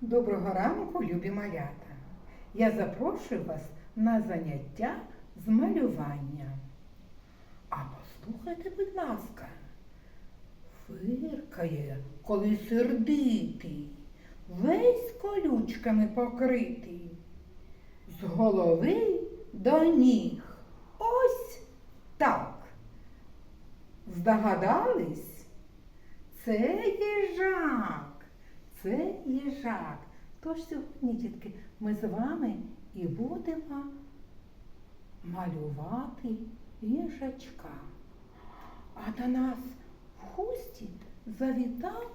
Доброго ранку, любі малята! Я запрошую вас на заняття з малювання. А послухайте, будь ласка, фиркає, коли сердитий, весь колючками покритий, з голови до ніг. Ось так. Здогадались? Це їжак. Це їжак. Тож сьогодні, дітки, ми з вами і будемо малювати їжачка. А до нас в хусті завітав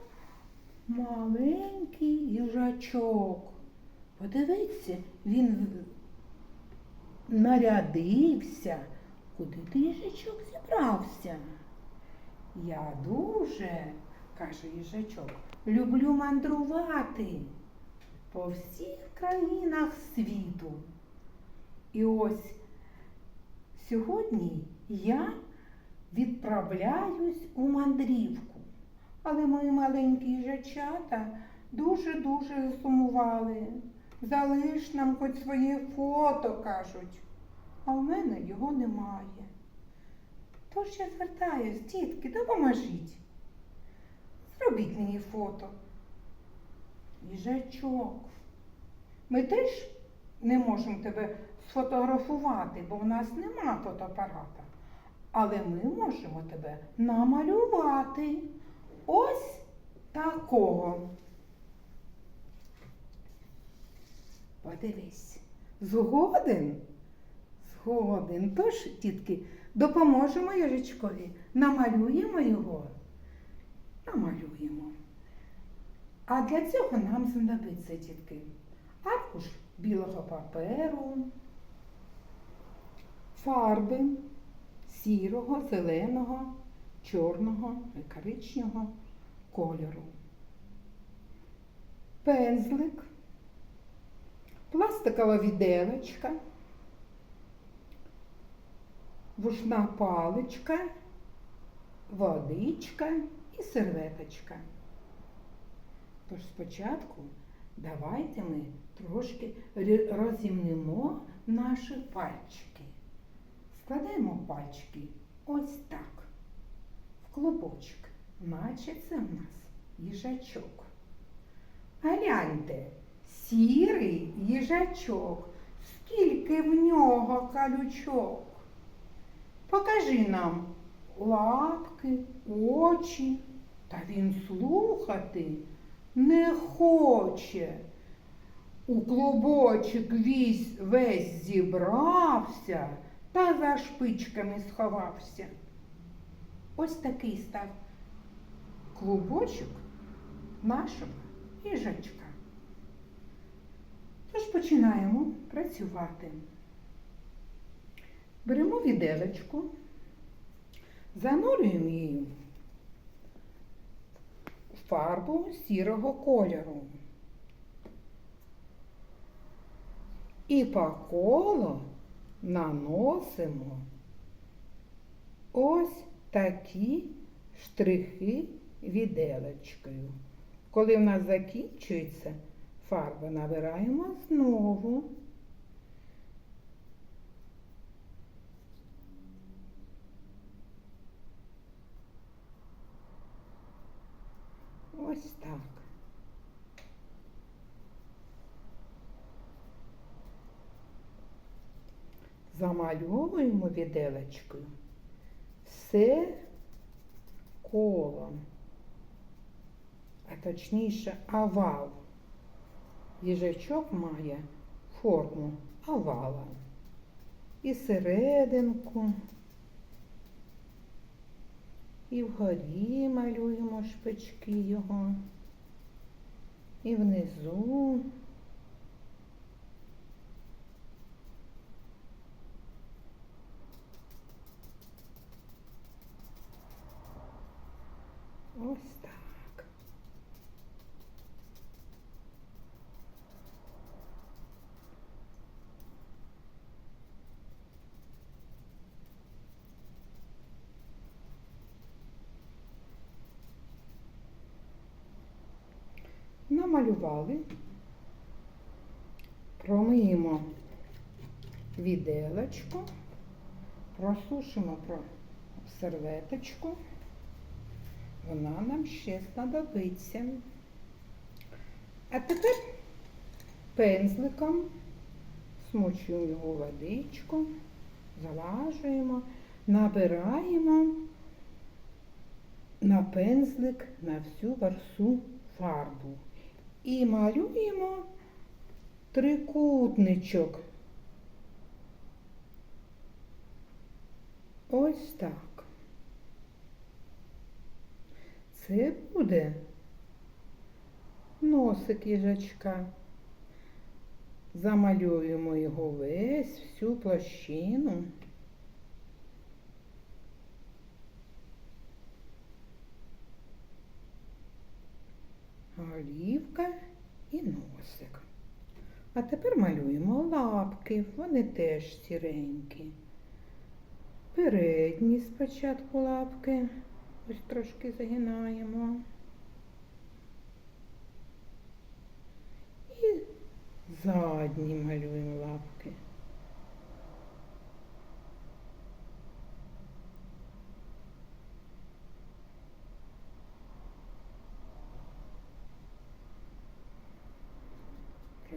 маленький їжачок. Подивіться, він нарядився. Куди ти їжачок зібрався? Я дуже, каже їжачок, люблю мандрувати по всіх країнах світу. І ось сьогодні я відправляюсь у мандрівку. Але мої маленькі їжачата дуже-дуже сумували. Залиш нам хоч своє фото, кажуть, а в мене його немає. Тож я звертаюсь, дітки, допоможіть. Зробіть мені фото. Їжачок. Ми теж не можемо тебе сфотографувати, бо в нас нема фотоапарата. Але ми можемо тебе намалювати. Ось такого. Подивись. Згоден? Згоден. Тож, тітки, допоможемо їжачкові. Намалюємо його. Намалюємо. А для цього нам знадобиться, дітки, аркуш білого паперу, фарби сірого, зеленого, чорного і коричневого кольору. Пензлик, пластикова віделочка, вушна паличка, водичка і серветочка. Тож спочатку давайте ми трошки розімнемо наші пальчики. Складаємо пальчики ось так, в клубочок, наче це в нас їжачок. Гляньте, сірий їжачок, скільки в нього калючок. Покажи нам лапки, очі, та він слухати не хоче. У клубочок весь, весь зібрався та за шпичками сховався. Ось такий став клубочок нашого їжачка. Тож починаємо працювати. Беремо віделочку, занурюємо її фарбу сірого кольору. І по колу наносимо ось такі штрихи віделочкою. Коли в нас закінчується фарба, набираємо знову. Ось так. Замальовуємо віделочкою все колом, а точніше овал. Їжачок має форму овала. І серединку, і вгорі малюємо шпички його, і внизу. Ось так. Намалювали Промиємо віделочку, просушимо про серветочку. Вона нам ще знадобиться. А тепер пензликом смочуємо його водичку, залажуємо, набираємо на пензлик на всю версу фарбу і малюємо трикутничок. Ось так. Це буде носик їжачка. Замалюємо його весь, всю площину. Голівка і носик. А тепер малюємо лапки, вони теж сіренькі. Передні спочатку лапки. Ось трошки загинаємо. І задні малюємо лапки.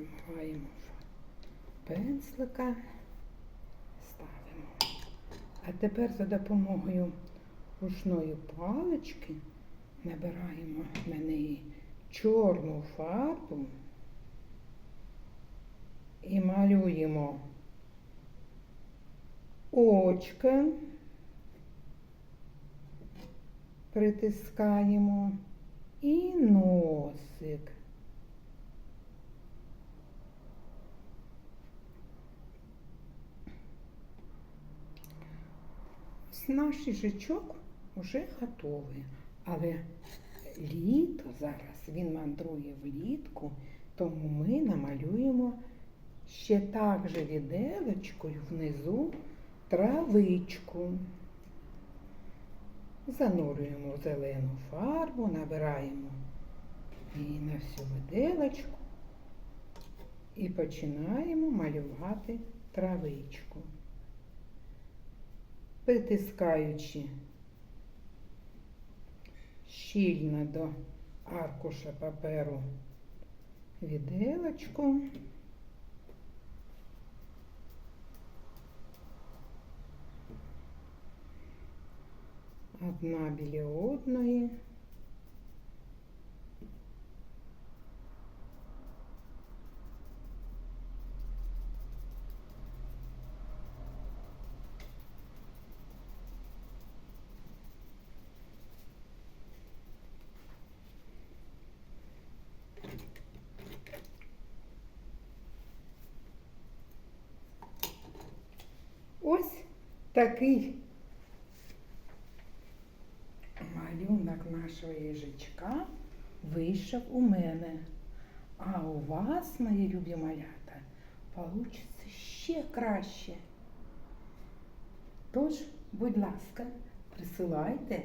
Примагаємо пензлика, ставимо. А тепер за допомогою рушної палички набираємо на неї чорну фарбу і малюємо очка, притискаємо і носик. Наш їжачок вже готовий, але літо зараз він мандрує влітку, тому ми намалюємо ще так же віделочкою внизу травичку. Занурюємо зелену фарбу, набираємо її на всю виделочку і починаємо малювати травичку притискаючи щільно до аркуша паперу віделочку. Одна біля одної. Ось такий малюнок нашого їжачка вийшов у мене. А у вас, мої любі малята, получиться ще краще. Тож, будь ласка, присилайте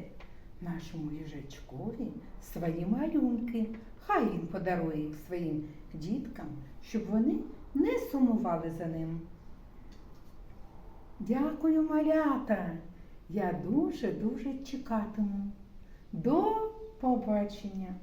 нашому їжачкові свої малюнки. Хай він подарує їх своїм діткам, щоб вони не сумували за ним. Дякую, малята. Я дуже-дуже чекатиму. До побачення.